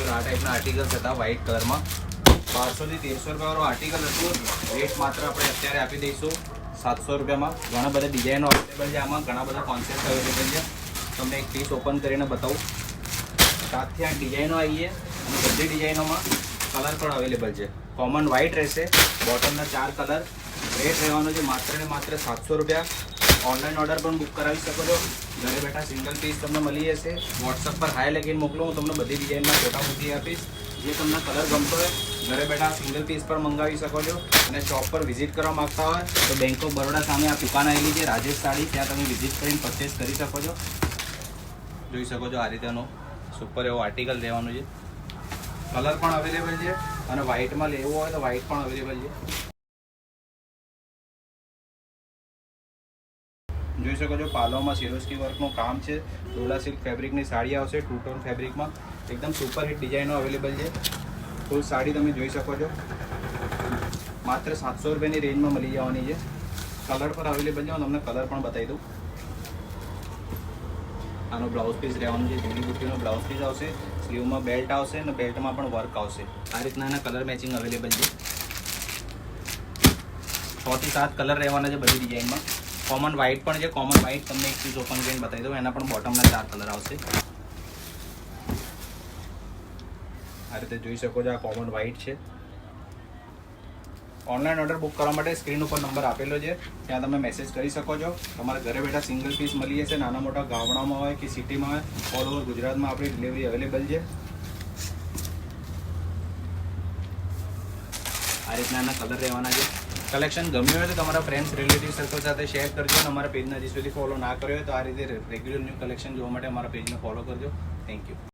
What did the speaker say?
જો આ ટાઈપના આર્ટિકલ્સ હતા વ્હાઇટ કલરમાં બારસોથી તેરસો રૂપિયાવાળું આર્ટિકલ હતું રેટ માત્ર આપણે અત્યારે આપી દઈશું. સાતસો રૂપિયામાં. ઘણા બધા ડિઝાઇનો અવેલેબલ છે આમાં. ઘણા બધા કોન્સેપ્ટ અવેલેબલ છે. તમને એક પીસ ઓપન કરીને બતાવું. સાતથી આઠ ડિઝાઇનો આવી છે અને બધી ડિઝાઇનોમાં કલર પણ અવેલેબલ છે. કોમન વ્હાઇટ રહેશે. બોટમના ચાર કલર રેટ રહેવાનો છે માત્ર ને માત્ર સાતસો રૂપિયા. ઓનલાઈન ઓર્ડર પણ બુક કરાવી શકો છો. ઘરે બેઠા સિંગલ પીસ તમને મળી જશે. વોટ્સઅપ પર હાય લખીને મોકલો, હું તમને બધી ડિઝાઇનમાં ફોટા મૂકી આપીશ. જે તમને કલર ગમતો હોય, ઘરે બેઠા સિંગલ પીસ પર મંગાવી શકો છો. અને શોપ પર વિઝિટ કરવા માગતા હોય, તો બેંક ઓફ બરોડા સામે આ દુકાન આવેલી છે, રાજેશ સાડી. ત્યાં તમે વિઝિટ કરીને પરચેસ કરી શકો છો. જોઈ શકો છો આ રીતેનો સુપર એવો આર્ટિકલ લેવાનું છે. કલર પણ અવેલેબલ છે અને વ્હાઇટમાં લેવું હોય તો વ્હાઇટ પણ અવેલેબલ છે. જોઈ શકો છો પાલોમાં સિરોસ્કી વર્કનું કામ છે. ડોલા સિલ્ક ફેબ્રિકની સાડી આવશે ટુ ટોન ફેબ્રિકમાં. એકદમ સુપર હિટ ડિઝાઇનો અવેલેબલ છે. ફૂલ સાડી તમે જોઈ શકો છો. માત્ર સાતસો રૂપિયાની રેન્જમાં મળી જવાની છે. કલર પર અવેલેબલ છે, હું તમને કલર પણ બતાવી દઉં. આનો બ્લાઉઝ પીસ રહેવાનું છે જૂની બુટ્ટીનો બ્લાઉઝ પીસ આવશે. સ્લીવમાં બેલ્ટ આવશે અને બેલ્ટમાં પણ વર્ક આવશે. આ રીતના એના કલર મેચિંગ અવેલેબલ છે. છ થી સાત કલર રહેવાના છે બધી ડિઝાઇનમાં કોમન વ્હાઇટ પણ છે કોમન વ્હાઇટ તમને એક પીસ ઓપન કરીને બતાવી દઉં, એના પણ બોટમના ચાર કલર આવશે. આ રીતે જોઈ શકો છો, આ કોમન વ્હાઇટ છે. ઓનલાઈન ઓર્ડર બુક કરવા માટે સ્ક્રીન ઉપર નંબર આપેલો છે. ત્યાં તમે મેસેજ કરી શકો છો. તમારે ઘરે બેઠા સિંગલ પીસ મળી જશે, નાના મોટા ગામડામાં હોય કે સિટીમાં હોય ઓલ ઓવર ગુજરાતમાં આપણી ડિલિવરી અવેલેબલ છે. આ રીતના એના કલર રહેવાના છે. કલેક્શન ગમ્યું હોય તો તમારા ફ્રેન્ડ્સ રિલેટિવ સર્કલ સાથે શેર કરજો અને અમારા પેજને હજી સુધી ફોલો ના કર્યો હોય તો આ રીતે રેગ્યુલર ન્યૂ કલેક્શન જોવા માટે અમારા પેજને ફોલો કરજો. Thank you